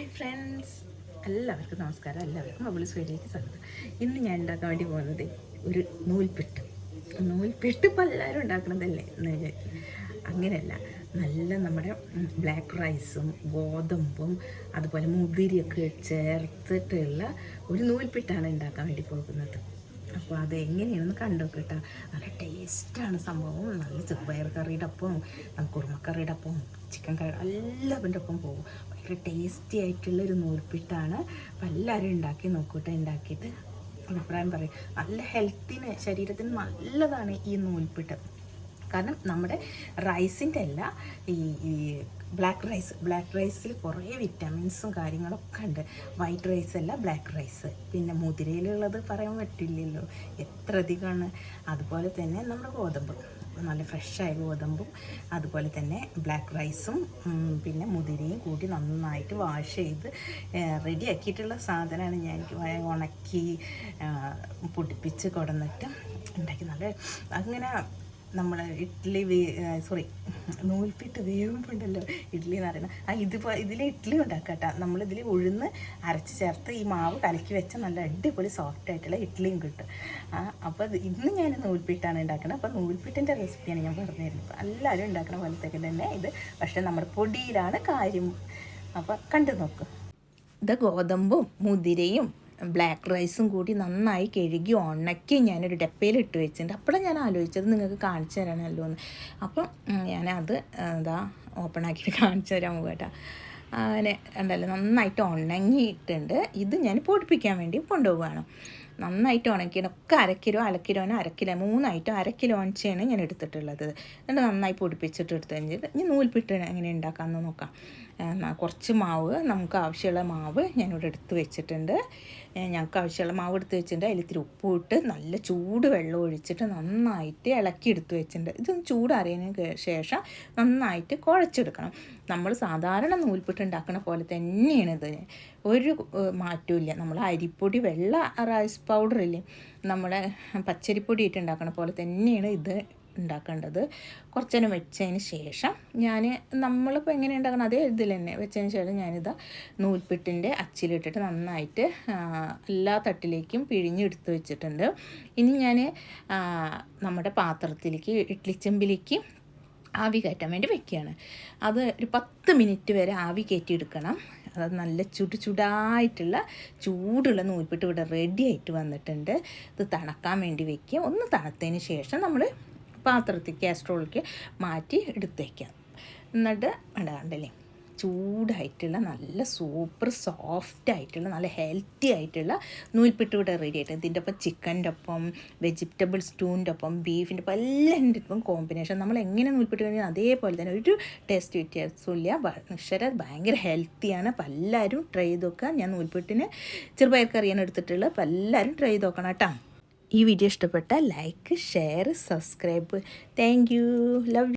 Hi friends. എല്ലാവർക്കും നമസ്കാരം. എല്ലാവർക്കും അവൾ വീഡിയോയ്ക്ക് സ്വാഗതം. ഇന്ന് ഞാൻ ഉണ്ടാക്കാൻ വേണ്ടി പോകുന്നത് ഒരു നൂൽപ്പെട്ട് നൂൽപ്പെട്ട് ഇപ്പോൾ എല്ലാവരും ഉണ്ടാക്കുന്നതല്ലേ? എന്ന് വിചാരിക്കും. അങ്ങനെയല്ല. നല്ല നമ്മുടെ ബ്ലാക്ക് റൈസും ഗോതമ്പും അതുപോലെ മുതിരിയൊക്കെ ചേർത്തിട്ടുള്ള ഒരു നൂൽപെട്ടാണ് ഉണ്ടാക്കാൻ വേണ്ടി പോകുന്നത്. അപ്പോൾ അത് എങ്ങനെയാണെന്ന് കണ്ടു കേട്ടോ നല്ല ടേസ്റ്റാണ് സംഭവം. നല്ല ചെറുപയർ കറിയുടെ ഒപ്പം കുറുമക്കറിയുടെ ഒപ്പം ചിക്കൻ കറി എല്ലാവരുടെ ഒപ്പം പോകും. ഭയങ്കര ടേസ്റ്റി ആയിട്ടുള്ള ഒരു നൂൽപ്പിട്ടാണ് അപ്പോൾ എല്ലാവരും ഉണ്ടാക്കി നോക്കൂട്ടെ ഉണ്ടാക്കിയിട്ട് അഭിപ്രായം പറയും. നല്ല ഹെൽത്തിന് ശരീരത്തിന് നല്ലതാണ് ഈ നൂൽപ്പിട്ട്. കാരണം നമ്മുടെ റൈസിന്റെ അല്ല ഈ ബ്ലാക്ക് റൈസ് ബ്ലാക്ക് റൈസിൽ കുറേ വിറ്റാമിൻസും കാര്യങ്ങളൊക്കെ ഉണ്ട്. വൈറ്റ് റൈസ് അല്ല ബ്ലാക്ക് റൈസ് പിന്നെ മുതിരയിലുള്ളത് പറയാൻ പറ്റില്ലല്ലോ. എത്ര അധികമാണ് അതുപോലെ തന്നെ നമ്മുടെ ഗോതമ്പ്. നല്ല ഫ്രഷായ ഗോതമ്പും. അതുപോലെ തന്നെ ബ്ലാക്ക് റൈസും പിന്നെ മുതിരയും കൂടി നന്നായിട്ട് വാഷ് ചെയ്ത് റെഡിയാക്കിയിട്ടുള്ള സാധനമാണ് ഞാൻ ഉണക്കി പൊടിപ്പിച്ച് കൊടന്നിട്ട് ഉണ്ടാക്കി നല്ല അങ്ങനെ നമ്മൾ ഇഡ്ഡലി വേ സോറി നൂൽപ്പിട്ട് വേവുമ്പോണ്ടല്ലോ ഇഡ്ഡലി എന്ന് പറയുന്നത്. ആ ഇതിപ്പോൾ ഇതിൽ ഇഡ്ഡലി ഉണ്ടാക്കട്ടെ. നമ്മളിതിൽ ഉഴുന്ന് അരച്ച് ചേർത്ത് ഈ മാവ് കലക്കി വെച്ച നല്ല അടിപൊളി സോഫ്റ്റ് ആയിട്ടുള്ള ഇഡ്ഡലിയും കിട്ടും. അപ്പോൾ ഇന്ന് ഞാൻ നൂൽപ്പിട്ടാണ് ഉണ്ടാക്കുന്നത് അപ്പോൾ നൂൽപ്പിട്ടിന്റെ റെസിപ്പിയാണ് ഞാൻ പറഞ്ഞു തരുന്നത് അപ്പോൾ എല്ലാവരും ഉണ്ടാക്കുന്ന പോലത്തേക്ക് തന്നെ ഇത്. പക്ഷേ നമ്മുടെ പൊടിയിലാണ് കാര്യം. അപ്പോൾ കണ്ടു നോക്ക്. ഇത് ഗോതമ്പും മുതിരയും ബ്ലാക്ക് റൈസും കൂടി നന്നായി കഴുകി ഉണക്കി ഞാനൊരു ഡപ്പയിൽ ഇട്ട് വെച്ചിട്ടുണ്ട്. അപ്പോഴാണ് ഞാൻ ആലോചിച്ചത് നിങ്ങൾക്ക് കാണിച്ചു തരാനല്ലോ എന്ന്. അപ്പം ഞാനത് എന്താ ഓപ്പൺ ആക്കിയിട്ട് കാണിച്ചു തരാൻ പോകട്ടെ അങ്ങനെ ഉണ്ടല്ലോ നന്നായിട്ട് ഉണങ്ങിയിട്ടുണ്ട്. ഇത് ഞാൻ പൊടിപ്പിക്കാൻ വേണ്ടി കൊണ്ടുപോവുകയാണ്. നന്നായിട്ട് ഉണക്കിയിട്ട് ഒക്കെ അരക്കിലോ കിലോ അരക്കിലോ മൂന്നായിട്ടും അര കിലോ ഞാൻ എടുത്തിട്ടുള്ളത്. എന്നിട്ട് നന്നായി പൊടിപ്പിച്ചിട്ട് എടുത്ത് കഴിഞ്ഞിട്ട് ഇനി നൂൽപ്പിട്ട് എങ്ങനെ ഉണ്ടാക്കാമെന്ന് നോക്കാം. കുറച്ച് മാവ് നമുക്ക് ആവശ്യമുള്ള മാവ് ഞാനിവിടെ എടുത്ത് വെച്ചിട്ടുണ്ട്. ഞങ്ങൾക്ക് ആവശ്യമുള്ള മാവ് എടുത്ത് വെച്ചിട്ടുണ്ട്. അതിൽ ഇത്തിരി ഉപ്പ് ഇട്ട് നല്ല ചൂട് വെള്ളം ഒഴിച്ചിട്ട് നന്നായിട്ട് ഇളക്കി എടുത്ത് വെച്ചിട്ടുണ്ട്. ഇതൊന്ന് ചൂടറിയതിന് ശേഷം നന്നായിട്ട് കുഴച്ചെടുക്കണം. നമ്മൾ സാധാരണ നൂൽപ്പിട്ട് ഉണ്ടാക്കുന്ന പോലെ തന്നെയാണ് ഇത്. ഒരു മാറ്റമില്ല നമ്മൾ അരിപ്പൊടി വെള്ള റൈസ് പൗഡർ ഇല്ലേ നമ്മളെ പച്ചരിപ്പൊടി ഇട്ട് ഉണ്ടാക്കണ പോലെ തന്നെയാണ് ഇത് ഉണ്ടാക്കേണ്ടത്. കുറച്ചേരം വെച്ചതിന് ശേഷം ഞാൻ നമ്മളിപ്പോൾ എങ്ങനെ ഉണ്ടാക്കണം അതേ ഇതിൽ തന്നെ വെച്ചതിന് ശേഷം ഞാനിതാ നൂൽപ്പിട്ടിന്റെ അച്ചിലിട്ടിട്ട് നന്നായിട്ട് എല്ലാ തട്ടിലേക്കും പിഴിഞ്ഞെടുത്ത് വെച്ചിട്ടുണ്ട്. ഇനി ഞാൻ നമ്മുടെ പാത്രത്തിലേക്ക് ഇഡ്ലിച്ചെമ്പിലേക്ക് ആവി കയറ്റാൻ വേണ്ടി വെക്കുകയാണ്. അത് ഒരു പത്ത് മിനിറ്റ് വരെ ആവി കയറ്റിയെടുക്കണം. അത് നല്ല ചുടു ചുടായിട്ടുള്ള ചൂടുള്ള നൂൽപ്പിട്ട് ഇവിടെ റെഡി ആയിട്ട് വന്നിട്ടുണ്ട്. ഇത് തണക്കാൻ വേണ്ടി വെക്കുക. ഒന്ന് തണുത്തതിന് ശേഷം നമ്മൾ പാത്രത്തിൽ കാസ്ട്രോളിലേക്ക് മാറ്റി എടുത്തേക്കാം എന്നിട്ട് വേണ്ടല്ലേ ചൂടായിട്ടുള്ള നല്ല സൂപ്പർ സോഫ്റ്റ് ആയിട്ടുള്ള നല്ല ഹെൽത്തി ആയിട്ടുള്ള നൂൽപ്പിട്ട് ഇവിടെ റെഡി ആയിട്ട് ഇതിന്റെ ഒപ്പം ചിക്കന്റെ ഒപ്പം വെജിറ്റബിൾ സ്റ്റൂവിന്റെ ഒപ്പം ബീഫിന്റെ ഒപ്പം എല്ലാത്തിന്റെ ഒപ്പം കോമ്പിനേഷൻ നമ്മൾ എങ്ങനെ നൂൽപ്പിട്ട് കഴിഞ്ഞാൽ അതേപോലെ തന്നെ ഒരു ടേസ്റ്റ് വ്യത്യാസമില്ല ഭക്ഷര ഭയങ്കര ഹെൽത്തിയാണ് അപ്പം എല്ലാവരും ട്രൈ ചെയ്ത് നോക്കുക. ഞാൻ നൂൽപ്പിട്ടിന് ചെറുപയർ കറിയാണ് എടുത്തിട്ടുള്ളത്. അപ്പം എല്ലാവരും ട്രൈ ചെയ്ത് നോക്കണം കേട്ടോ. ഈ വീഡിയോ ഇഷ്ടപ്പെട്ട like share subscribe thank you love